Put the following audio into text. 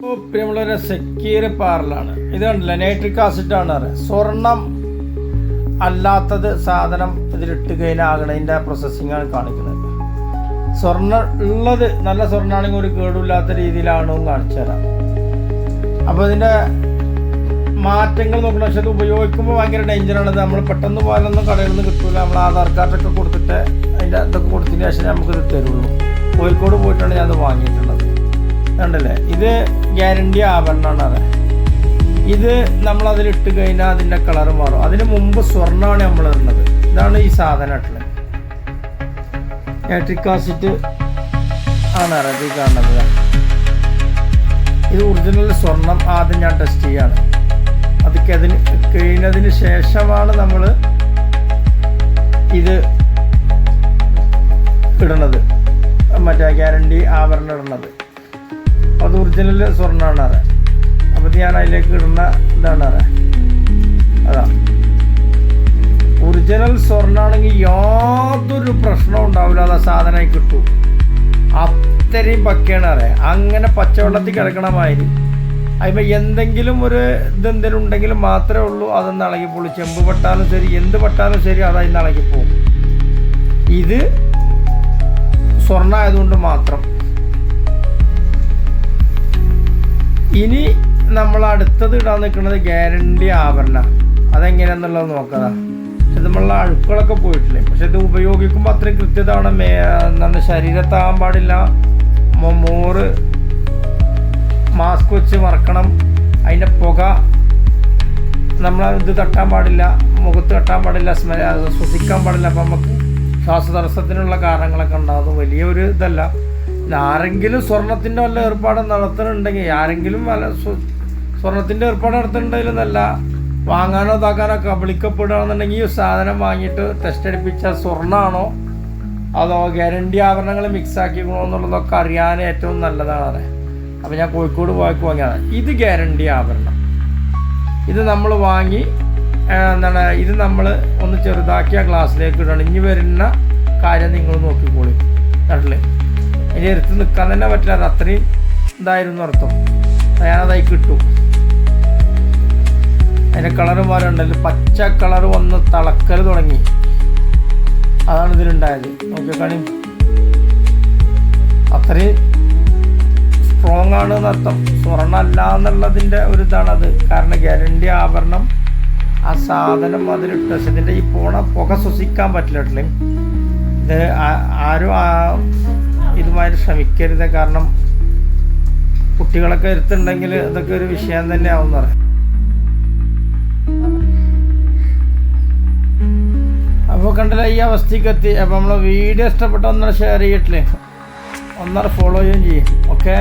ഓ, secure പാറലാണ് ഇത് കണ്ടില്ല? Nitric acid ആണ് അറിയാം സ്വർണം അല്ലാത്തത് സാധനം ഇതിലിട്ട് കഴിഞ്ഞാകണതിന്റെ ആണ് കാണിക്കുന്നത്. സ്വർണ ഉള്ളത് നല്ല സ്വർണമാണെങ്കിൽ ഒരു കേടുമില്ലാത്ത രീതിയിലാണ് കാണിച്ചു തരാം. അപ്പോൾ ഇതിന്റെ മാറ്റങ്ങൾ നോക്കണം. പക്ഷെ അത് ഉപയോഗിക്കുമ്പോൾ ഭയങ്കര ഡേഞ്ചറാണ് നമ്മൾ പെട്ടെന്ന് പോയാലൊന്നും കടയിൽ നിന്ന് കിട്ടൂല. നമ്മൾ ആധാർ കാർഡൊക്കെ കൊടുത്തിട്ട് അതിന്റെ ഇതൊക്കെ കൊടുത്തതിന് ശേഷം നമുക്കിത് തരുള്ളൂ. കോഴിക്കോട് പോയിട്ടാണ് ഞാൻ അത് വാങ്ങിയിട്ടുള്ളത്. കണ്ടല്ലേ? ഇത് ഗ്യാരണ്ടി ആഭരണമാണ് അത്. ഇത് നമ്മൾ അതിലിട്ട് കഴിഞ്ഞാൽ അതിന്റെ കളർ മാറും. അതിന് മുമ്പ് സ്വർണമാണ് നമ്മൾ ഇടുന്നത്. ഇതാണ് ഈ സാധനമായിട്ടുള്ളത് ഇലക്ട്രിക് ആസിഡ് ആണ് അറിയാം ഈ കാണുന്നത്. ഇത് ഒറിജിനൽ സ്വർണം ആദ്യം ഞാൻ ടെസ്റ്റ് ചെയ്യാണ്. അതൊക്കെ അതിന് കഴിഞ്ഞതിന് ശേഷമാണ് നമ്മൾ ഇത് ഇടണത് മറ്റേ ഗ്യാരണ്ടി ആവരണം ഇടണത് അത് ഒറിജിനൽ സ്വർണമാണ് അറേ. അപ്പോൾ ഞാൻ അതിലേക്ക് ഇടുന്ന ഇതാണ് അറേ. അതാ. ഒറിജിനൽ സ്വർണമാണെങ്കിൽ യാതൊരു പ്രശ്നവും ഉണ്ടാവില്ല. അത് സാധനമായി കിട്ടും. അത്രയും പക്കയാണ് അറിയാം അങ്ങനെ പച്ചവെള്ളത്തിൽ കിടക്കണ മാതിരി. അതിപ്പോൾ എന്തെങ്കിലും ഒരു ഇതെന്തെങ്കിലും ഉണ്ടെങ്കിലും മാത്രമേ ഉള്ളൂ. അതൊന്ന് ഇളകിപ്പോളൂ ചെമ്പ് പെട്ടാലും ശരി എന്ത് പെട്ടാലും ശരി അതായി ഇളകിപ്പോവും ഇത് സ്വർണമായതുകൊണ്ട് മാത്രം. ഇനി നമ്മൾ അടുത്തത് ഇടാൻ നിൽക്കുന്നത് ഗ്യാരണ്ടി ആഭരണ. അതെങ്ങനെയാന്നുള്ളത് നോക്കതാ. പക്ഷെ നമ്മളുടെ അഴുക്കളൊക്കെ പോയിട്ടില്ലേ? പക്ഷെ ഇത് ഉപയോഗിക്കുമ്പോൾ അത്രയും കൃത്യത ആണ് എന്താണ് ശരീരത്താകാൻ പാടില്ല. മോറ് മാസ്ക് വെച്ച് മറക്കണം. അതിന്റെ പുക നമ്മൾ ഇത് തട്ടാൻ പാടില്ല. മുഖത്ത് തട്ടാൻ പാടില്ല. സ്മെ ശ്വസിക്കാൻ പാടില്ല. അപ്പം നമുക്ക് ശ്വാസതടസ്സത്തിനുള്ള കാരണങ്ങളൊക്കെ ഉണ്ടാകും. വലിയൊരു ഇതല്ല. ആരെങ്കിലും സ്വർണത്തിന്റെ വല്ല ഏർപ്പാട് നടത്തുന്നുണ്ടെങ്കിൽ ആരെങ്കിലും വല്ല സ്വർണത്തിന്റെ ഏർപ്പാട് നടത്തുന്നുണ്ടെങ്കിൽ നല്ല വാങ്ങാനോ ഇതാക്കാനോ കബളിക്കപ്പെടുകയാണെന്നുണ്ടെങ്കിൽ ഈ സാധനം വാങ്ങിയിട്ട് ടെസ്റ്റ് അടിപ്പിച്ച സ്വർണമാണോ അതോ ഗ്യാരണ്ടി ആഭരണങ്ങൾ മിക്സ് ആക്കിക്കണോ എന്നുള്ളതൊക്കെ അറിയാൻ ഏറ്റവും നല്ലതാണ് അതെ അപ്പോൾ ഞാൻ കോഴിക്കോട് പോയി വാങ്ങിയതാണ്. ഇത് ഗ്യാരണ്ടി ആഭരണം. ഇത് നമ്മൾ വാങ്ങി എന്താണ് ഇത് നമ്മൾ ഒന്ന് ചെറുതാക്കിയ ഗ്ലാസ്സിലേക്ക് ഇടണം. ഇനി വരുന്ന കാര്യം നിങ്ങൾ നോക്കിക്കോളി. കണ്ടില്ലേ? ഇനി എടുത്ത് നിൽക്കാൻ തന്നെ പറ്റില്ല അത് അത്രയും ഇതായിരുന്നു അർത്ഥം. ഞാനതായി കിട്ടും. അതിന്റെ കളറ് മാറുണ്ടല്ലോ പച്ച കളർ വന്ന് തിളക്കൽ തുടങ്ങി. അതാണ് ഇതിലുണ്ടായത്. നോക്കിക്കാണി അത്രയും സ്ട്രോങ് ആണ് എന്നർത്ഥം സ്വർണ അല്ല എന്നുള്ളതിന്റെ ഒരു ഇതാണത് കാരണം ഗ്യാരണ്ടി ആഭരണം ആ സാധനം അതിലിട്ട്. പക്ഷെ ഇതിന്റെ ഈ പോണ പുക ശ്വസിക്കാൻ പറ്റില്ല ഇത് ആരും ശ്രമിക്കരുത് കാരണം കുട്ടികളൊക്കെ എടുത്തുണ്ടെങ്കിൽ അതൊക്കെ ഒരു വിഷയം തന്നെ ആവും പറയാം. അപ്പോൾ കണ്ടില്ല ഈ അവസ്ഥയ്ക്ക് എത്തി. അപ്പോൾ നമ്മൾ വീഡിയോ ഇഷ്ടപ്പെട്ട ഒന്നര ഷെയർ ചെയ്യട്ടില്ലേ ഒന്നര ഫോളോ ചെയ്യുകയും ചെയ്യും. ഓക്കെ